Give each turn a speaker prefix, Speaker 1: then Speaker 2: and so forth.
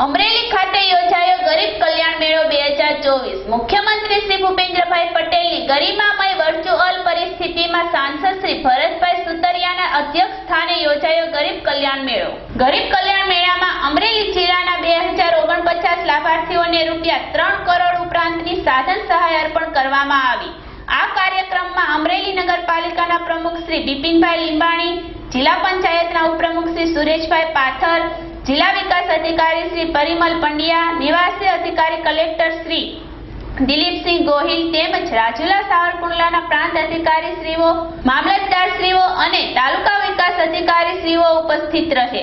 Speaker 1: અમરેલી ખાતે યોજાયો ગરીબ કલ્યાણ મેળો બે હજાર ચોવીસ. મુખ્યમંત્રી શ્રી ભૂપેન્દ્રભાઈ પટેલની ગરિમામય વર્ચ્યુઅલ પરિસ્થિતિમાં સાંસદ શ્રી ભરતભાઈ સુતરિયાના અધ્યક્ષ સ્થાને યોજાયો ગરીબ કલ્યાણ મેળો. ગરીબ કલ્યાણ મેળામાં અમરેલી જિલ્લાના બે હજાર ઓગણપચાસ લાભાર્થીઓને રૂપિયા ત્રણ કરોડ ઉપરાંતની સાધન સહાય અર્પણ કરવામાં આવી. આ કાર્યક્રમમાં અમરેલી નગરપાલિકાના પ્રમુખ શ્રી બિપિનભાઈ લીંબાણી, જિલ્લા પંચાયતના ઉપપ્રમુખ શ્રી સુરેશભાઈ પાથર જિલ્લા વિકાસ અધિકારી શ્રી પરિમલ પંડ્યા, નિવાસી અધિકારી કલેક્ટર શ્રી દિલીપસિંહ ગોહિલ તેમજ રાજુલા સાવરકુંડલાના પ્રાંત અધિકારી શ્રીઓ, મામલતદાર શ્રીઓ અને તાલુકા વિકાસ અધિકારી શ્રીઓ ઉપસ્થિત રહે.